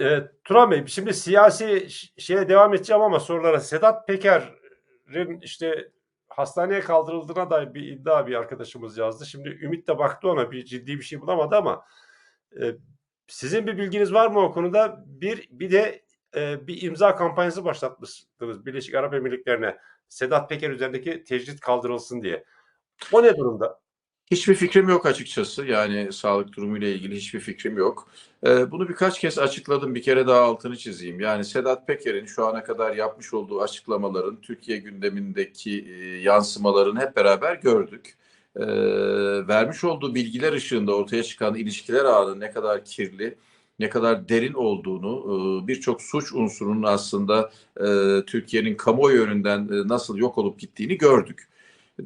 E, Turan Bey şimdi siyasi şeye devam edeceğim ama sorulara Sedat Peker'in işte hastaneye kaldırıldığına dair bir iddia bir arkadaşımız yazdı. Şimdi Ümit de baktı ona bir ciddi bir şey bulamadı ama e, sizin bir bilginiz var mı o konuda? Bir bir de e, bir imza kampanyası başlatmıştınız Birleşik Arap Emirlikleri'ne Sedat Peker üzerindeki tecrit kaldırılsın diye. O ne durumda? Hiçbir fikrim yok açıkçası. Yani sağlık durumuyla ilgili hiçbir fikrim yok. Ee, bunu birkaç kez açıkladım. Bir kere daha altını çizeyim. Yani Sedat Peker'in şu ana kadar yapmış olduğu açıklamaların Türkiye gündemindeki e, yansımalarını hep beraber gördük. Ee, vermiş olduğu bilgiler ışığında ortaya çıkan ilişkiler ağının ne kadar kirli, ne kadar derin olduğunu, e, birçok suç unsurunun aslında e, Türkiye'nin kamuoyu yönünden e, nasıl yok olup gittiğini gördük.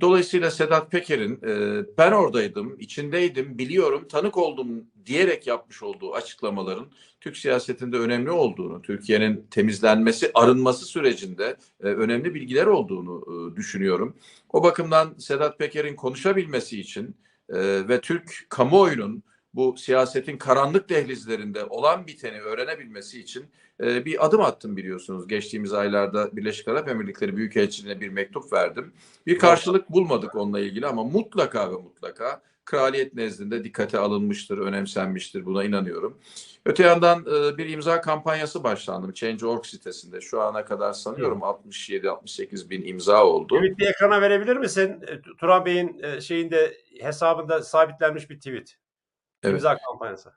Dolayısıyla Sedat Peker'in e, ben oradaydım, içindeydim, biliyorum, tanık oldum diyerek yapmış olduğu açıklamaların Türk siyasetinde önemli olduğunu, Türkiye'nin temizlenmesi, arınması sürecinde e, önemli bilgiler olduğunu e, düşünüyorum. O bakımdan Sedat Peker'in konuşabilmesi için e, ve Türk kamuoyunun bu siyasetin karanlık dehlizlerinde olan biteni öğrenebilmesi için e, bir adım attım biliyorsunuz. Geçtiğimiz aylarda Birleşik Arap Emirlikleri Büyükelçiliğine bir mektup verdim. Bir karşılık bulmadık onunla ilgili ama mutlaka ve mutlaka kraliyet nezdinde dikkate alınmıştır, önemsenmiştir. Buna inanıyorum. Öte yandan e, bir imza kampanyası başlandı Change.org sitesinde. Şu ana kadar sanıyorum 67-68 bin imza oldu. Ümit bir ekrana verebilir misin? E, Turan Bey'in e, şeyinde hesabında sabitlenmiş bir tweet. Evet. İmza kampanyası.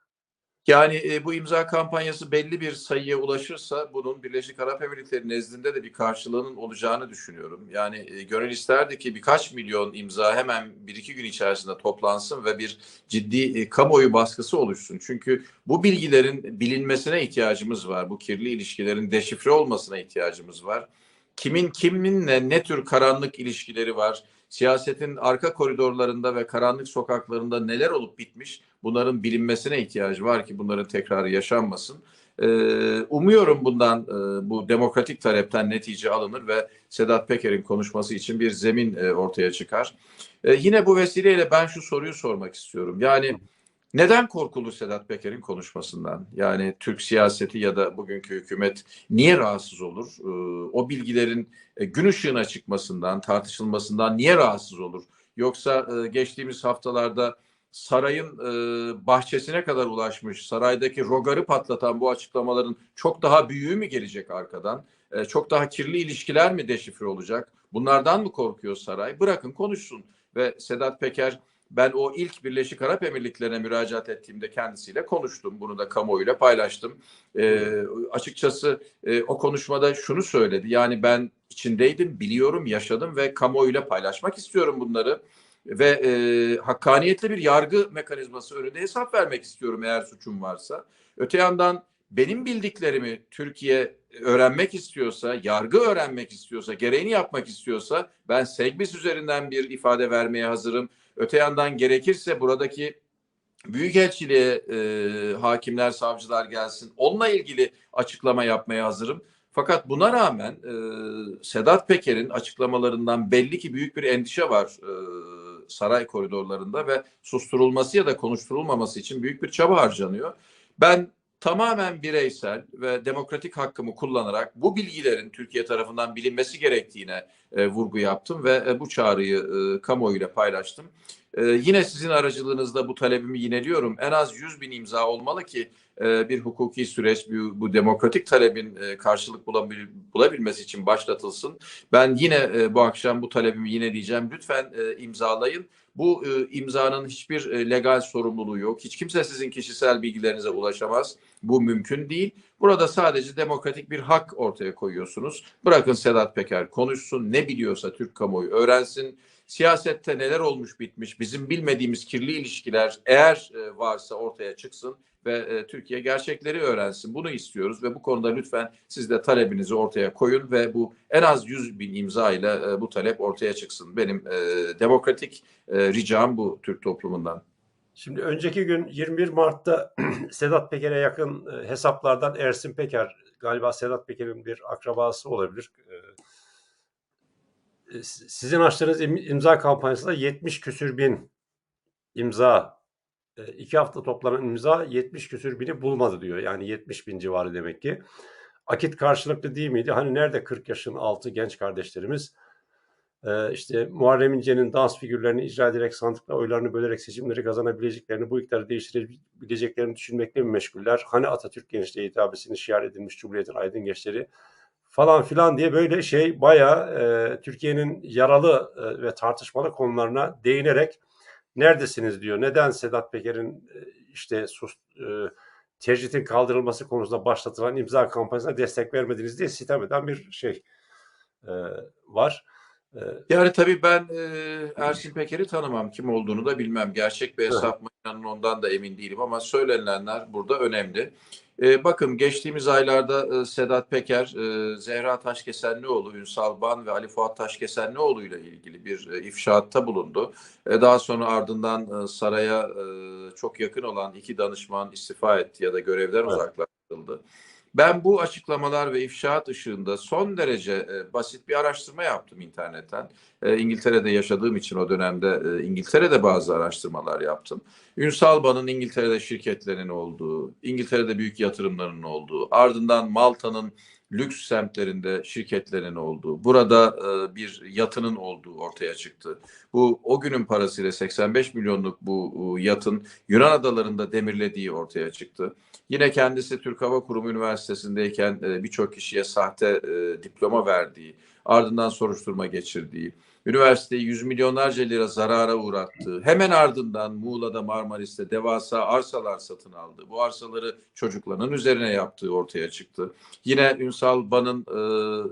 Yani e, bu imza kampanyası belli bir sayıya ulaşırsa bunun Birleşik Arap Emirlikleri nezdinde de bir karşılığının olacağını düşünüyorum. Yani e, gönül isterdi ki birkaç milyon imza hemen bir iki gün içerisinde toplansın ve bir ciddi e, kamuoyu baskısı oluşsun. Çünkü bu bilgilerin bilinmesine ihtiyacımız var. Bu kirli ilişkilerin deşifre olmasına ihtiyacımız var. Kimin kiminle ne tür karanlık ilişkileri var? siyasetin arka koridorlarında ve karanlık sokaklarında neler olup bitmiş bunların bilinmesine ihtiyacı var ki bunların tekrarı yaşanmasın. Ee, umuyorum bundan e, bu demokratik talepten netice alınır ve Sedat Peker'in konuşması için bir zemin e, ortaya çıkar. E, yine bu vesileyle ben şu soruyu sormak istiyorum. Yani neden korkulu Sedat Peker'in konuşmasından? Yani Türk siyaseti ya da bugünkü hükümet niye rahatsız olur? O bilgilerin gün ışığına çıkmasından, tartışılmasından niye rahatsız olur? Yoksa geçtiğimiz haftalarda sarayın e, bahçesine kadar ulaşmış, saraydaki rogarı patlatan bu açıklamaların çok daha büyüğü mü gelecek arkadan? Çok daha kirli ilişkiler mi deşifre olacak? Bunlardan mı korkuyor saray? Bırakın konuşsun ve Sedat Peker ben o ilk Birleşik Arap Emirlikleri'ne müracaat ettiğimde kendisiyle konuştum. Bunu da kamuoyuyla paylaştım. E, açıkçası e, o konuşmada şunu söyledi. Yani ben içindeydim, biliyorum, yaşadım ve kamuoyuyla paylaşmak istiyorum bunları. Ve e, hakkaniyetli bir yargı mekanizması önünde hesap vermek istiyorum eğer suçum varsa. Öte yandan benim bildiklerimi Türkiye öğrenmek istiyorsa, yargı öğrenmek istiyorsa, gereğini yapmak istiyorsa ben Segbis üzerinden bir ifade vermeye hazırım. Öte yandan gerekirse buradaki Büyükelçiliğe e, hakimler, savcılar gelsin. Onunla ilgili açıklama yapmaya hazırım. Fakat buna rağmen e, Sedat Peker'in açıklamalarından belli ki büyük bir endişe var e, saray koridorlarında ve susturulması ya da konuşturulmaması için büyük bir çaba harcanıyor. Ben tamamen bireysel ve demokratik hakkımı kullanarak bu bilgilerin Türkiye tarafından bilinmesi gerektiğine e, vurgu yaptım ve e, bu çağrıyı e, kamuoyuyla paylaştım. E, yine sizin aracılığınızda bu talebimi yineliyorum. En az 100 bin imza olmalı ki e, bir hukuki süreç bu, bu demokratik talebin e, karşılık bulabil, bulabilmesi için başlatılsın. Ben yine e, bu akşam bu talebimi yineleyeceğim. Lütfen e, imzalayın bu e, imzanın hiçbir e, legal sorumluluğu yok. Hiç kimse sizin kişisel bilgilerinize ulaşamaz. Bu mümkün değil. Burada sadece demokratik bir hak ortaya koyuyorsunuz. Bırakın Sedat Peker konuşsun, ne biliyorsa Türk kamuoyu öğrensin. Siyasette neler olmuş bitmiş, bizim bilmediğimiz kirli ilişkiler eğer e, varsa ortaya çıksın ve e, Türkiye gerçekleri öğrensin. Bunu istiyoruz ve bu konuda lütfen siz de talebinizi ortaya koyun ve bu en az 100 bin imza ile e, bu talep ortaya çıksın. Benim e, demokratik e, ricam bu Türk toplumundan. Şimdi önceki gün 21 Mart'ta Sedat Peker'e yakın e, hesaplardan Ersin Peker, galiba Sedat Peker'in bir akrabası olabilir. E, e sizin açtığınız imza kampanyasında 70 küsür bin imza iki hafta toplanan imza 70 küsür bini bulmadı diyor. Yani 70 bin civarı demek ki. Akit karşılıklı değil miydi? Hani nerede 40 yaşın altı genç kardeşlerimiz? Ee, işte Muharrem İnce'nin dans figürlerini icra ederek sandıkla oylarını bölerek seçimleri kazanabileceklerini, bu iktidarı değiştirebileceklerini düşünmekle mi meşguller? Hani Atatürk gençliği hitabesini şiar edilmiş Cumhuriyet'in aydın gençleri falan filan diye böyle şey bayağı e, Türkiye'nin yaralı e, ve tartışmalı konularına değinerek neredesiniz diyor. Neden Sedat Peker'in e, işte sus, e, tecritin kaldırılması konusunda başlatılan imza kampanyasına destek vermediniz diye sitem eden bir şey e, var. E, Yani tabii ben e, Ersin Peker'i tanımam. Kim olduğunu da bilmem. Gerçek bir hesap mı inanın ondan da emin değilim ama söylenilenler burada önemli. E, bakın geçtiğimiz aylarda e, Sedat Peker, e, Zehra Taşkesenlioğlu, Ünsal Ban ve Ali Fuat Taşkesenlioğlu ile ilgili bir e, ifşaatta bulundu. E, daha sonra ardından e, saraya e, çok yakın olan iki danışman istifa etti ya da görevden Evet. uzaklaştırıldı. Ben bu açıklamalar ve ifşaat ışığında son derece e, basit bir araştırma yaptım internetten. E, İngiltere'de yaşadığım için o dönemde e, İngiltere'de bazı araştırmalar yaptım. Ünsal Ban'ın İngiltere'de şirketlerinin olduğu, İngiltere'de büyük yatırımlarının olduğu, ardından Malta'nın lüks semtlerinde şirketlerin olduğu, burada e, bir yatının olduğu ortaya çıktı. Bu o günün parasıyla 85 milyonluk bu e, yatın Yunan adalarında demirlediği ortaya çıktı. Yine kendisi Türk Hava Kurumu Üniversitesi'ndeyken e, birçok kişiye sahte e, diploma verdiği, ardından soruşturma geçirdiği, üniversiteyi yüz milyonlarca lira zarara uğrattığı, hemen ardından Muğla'da Marmaris'te devasa arsalar satın aldı. Bu arsaları çocuklarının üzerine yaptığı ortaya çıktı. Yine Ünsal Ban'ın e,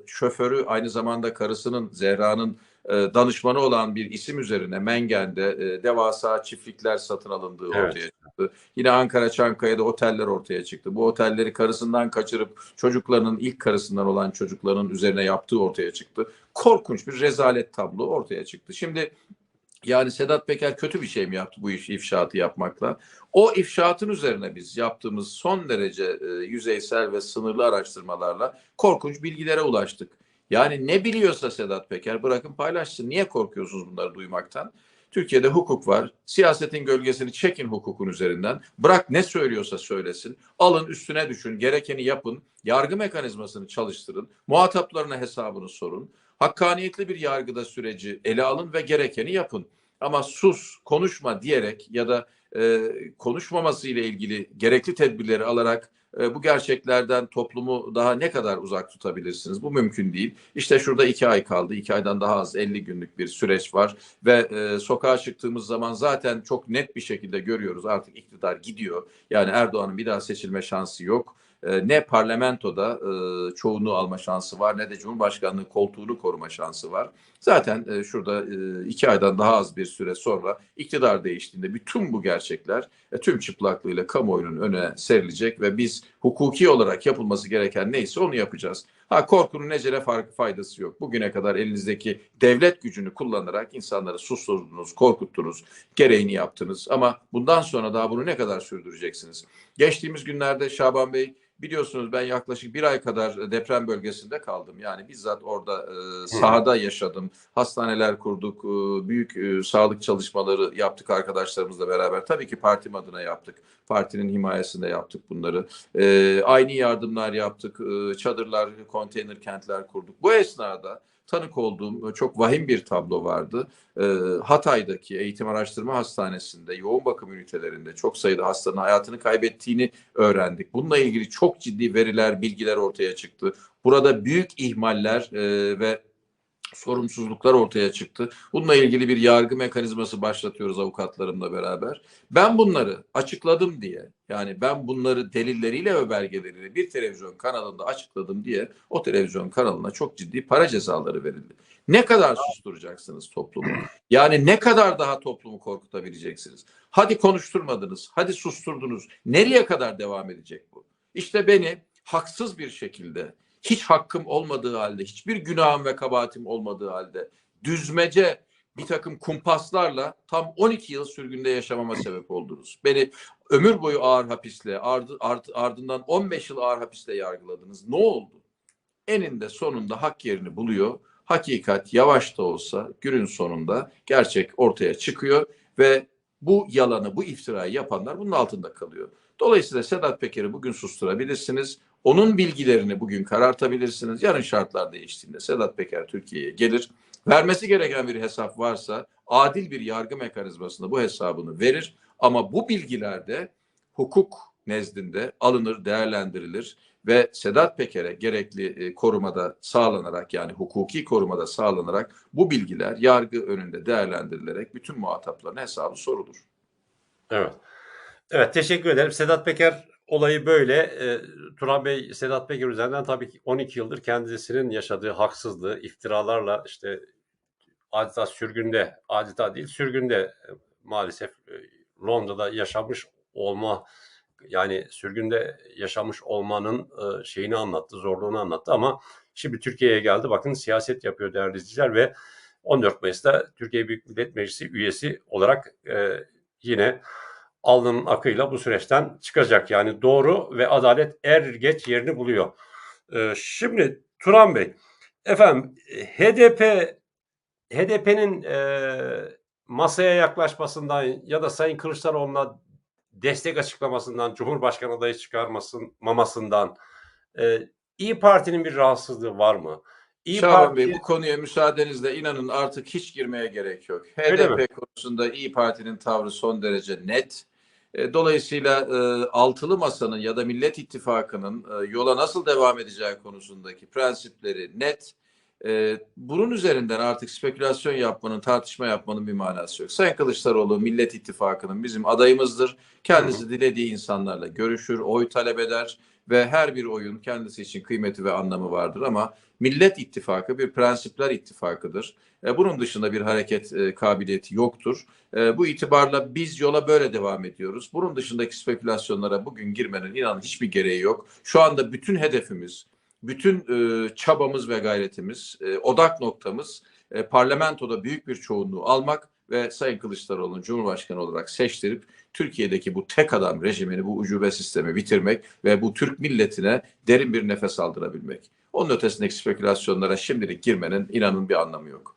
şoförü aynı zamanda karısının Zehra'nın danışmanı olan bir isim üzerine Mengen'de e, devasa çiftlikler satın alındığı Evet. ortaya çıktı. Yine Ankara Çankaya'da oteller ortaya çıktı. Bu otelleri karısından kaçırıp çocuklarının ilk karısından olan çocukların üzerine yaptığı ortaya çıktı. Korkunç bir rezalet tablo ortaya çıktı. Şimdi yani Sedat Peker kötü bir şey mi yaptı bu iş ifşaatı yapmakla? O ifşaatın üzerine biz yaptığımız son derece e, yüzeysel ve sınırlı araştırmalarla korkunç bilgilere ulaştık. Yani ne biliyorsa Sedat Peker bırakın paylaşsın. Niye korkuyorsunuz bunları duymaktan? Türkiye'de hukuk var. Siyasetin gölgesini çekin hukukun üzerinden. Bırak ne söylüyorsa söylesin. Alın üstüne düşün. Gerekeni yapın. Yargı mekanizmasını çalıştırın. Muhataplarına hesabını sorun. Hakkaniyetli bir yargıda süreci ele alın ve gerekeni yapın. Ama sus, konuşma diyerek ya da e, konuşmaması ile ilgili gerekli tedbirleri alarak e, bu gerçeklerden toplumu daha ne kadar uzak tutabilirsiniz? Bu mümkün değil. İşte şurada iki ay kaldı. İki aydan daha az 50 günlük bir süreç var ve e, sokağa çıktığımız zaman zaten çok net bir şekilde görüyoruz artık iktidar gidiyor. Yani Erdoğan'ın bir daha seçilme şansı yok. E, ne parlamentoda e, çoğunluğu alma şansı var ne de Cumhurbaşkanlığı koltuğunu koruma şansı var. Zaten e, şurada e, iki aydan daha az bir süre sonra iktidar değiştiğinde bütün bu gerçekler e, tüm çıplaklığıyla kamuoyunun önüne serilecek ve biz hukuki olarak yapılması gereken neyse onu yapacağız. Ha korkunun necele farkı faydası yok. Bugüne kadar elinizdeki devlet gücünü kullanarak insanları susturdunuz, korkuttunuz, gereğini yaptınız. Ama bundan sonra daha bunu ne kadar sürdüreceksiniz? Geçtiğimiz günlerde Şaban Bey biliyorsunuz ben yaklaşık bir ay kadar deprem bölgesinde kaldım. Yani bizzat orada e, sahada yaşadım. Hastaneler kurduk, e, büyük e, sağlık çalışmaları yaptık arkadaşlarımızla beraber. Tabii ki partim adına yaptık. Partinin himayesinde yaptık bunları. E, aynı yardımlar yaptık. E, çadırlar, konteyner kentler kurduk. Bu esnada tanık olduğum çok vahim bir tablo vardı. E, Hatay'daki Eğitim Araştırma Hastanesi'nde, yoğun bakım ünitelerinde çok sayıda hastanın hayatını kaybettiğini öğrendik. Bununla ilgili çok ciddi veriler, bilgiler ortaya çıktı. Burada büyük ihmaller e, ve sorumsuzluklar ortaya çıktı. Bununla ilgili bir yargı mekanizması başlatıyoruz avukatlarımla beraber. Ben bunları açıkladım diye yani ben bunları delilleriyle ve belgeleriyle bir televizyon kanalında açıkladım diye o televizyon kanalına çok ciddi para cezaları verildi. Ne kadar susturacaksınız toplumu? Yani ne kadar daha toplumu korkutabileceksiniz? Hadi konuşturmadınız, hadi susturdunuz. Nereye kadar devam edecek bu? İşte beni haksız bir şekilde hiç hakkım olmadığı halde, hiçbir günahım ve kabahatim olmadığı halde düzmece bir takım kumpaslarla tam 12 yıl sürgünde yaşamama sebep oldunuz. Beni ömür boyu ağır hapisle, ardı, art, ardından 15 yıl ağır hapisle yargıladınız. Ne oldu? Eninde sonunda hak yerini buluyor. Hakikat yavaş da olsa günün sonunda gerçek ortaya çıkıyor ve bu yalanı, bu iftirayı yapanlar bunun altında kalıyor. Dolayısıyla Sedat Peker'i bugün susturabilirsiniz. Onun bilgilerini bugün karartabilirsiniz. Yarın şartlar değiştiğinde Sedat Peker Türkiye'ye gelir. Vermesi gereken bir hesap varsa adil bir yargı mekanizmasında bu hesabını verir. Ama bu bilgiler de hukuk nezdinde alınır, değerlendirilir ve Sedat Peker'e gerekli e, korumada sağlanarak yani hukuki korumada sağlanarak bu bilgiler yargı önünde değerlendirilerek bütün muhatapların hesabı sorulur. Evet. Evet teşekkür ederim. Sedat Peker olayı böyle. E, Turan Bey Sedat Peker üzerinden tabii ki 12 yıldır kendisinin yaşadığı haksızlığı, iftiralarla işte adeta sürgünde, adeta değil sürgünde e, maalesef e, Londra'da yaşamış olma yani sürgünde yaşamış olmanın e, şeyini anlattı, zorluğunu anlattı ama şimdi Türkiye'ye geldi. Bakın siyaset yapıyor değerli izleyiciler ve 14 Mayıs'ta Türkiye Büyük Millet Meclisi üyesi olarak yine alnının akıyla bu süreçten çıkacak. Yani doğru ve adalet er geç yerini buluyor. E, şimdi Turan Bey, efendim HDP HDP'nin e, masaya yaklaşmasından ya da Sayın Kılıçdaroğlu'na destek açıklamasından, Cumhurbaşkanı adayı çıkarmasın, mamasından e, İyi Parti'nin bir rahatsızlığı var mı? İyi Şaban Parti Bey bu konuya müsaadenizle inanın artık hiç girmeye gerek yok. HDP konusunda İyi Parti'nin tavrı son derece net. E, Dolayısıyla e, altılı masanın ya da Millet İttifakı'nın e, yola nasıl devam edeceği konusundaki prensipleri net. E, Bunun üzerinden artık spekülasyon yapmanın, tartışma yapmanın bir manası yok. Sayın Kılıçdaroğlu Millet İttifakı'nın bizim adayımızdır. Kendisi dilediği insanlarla görüşür, oy talep eder ve her bir oyun kendisi için kıymeti ve anlamı vardır ama Millet İttifakı bir prensipler ittifakıdır. E, Bunun dışında bir hareket e, kabiliyeti yoktur. E, Bu itibarla biz yola böyle devam ediyoruz. Bunun dışındaki spekülasyonlara bugün girmenin inanın hiçbir gereği yok. Şu anda bütün hedefimiz, bütün çabamız ve gayretimiz, odak noktamız e, parlamentoda büyük bir çoğunluğu almak ve Sayın Kılıçdaroğlu'nu Cumhurbaşkanı olarak seçtirip Türkiye'deki bu tek adam rejimini, bu ucube sistemi bitirmek ve bu Türk milletine derin bir nefes aldırabilmek. Onun ötesindeki spekülasyonlara şimdilik girmenin inanın bir anlamı yok.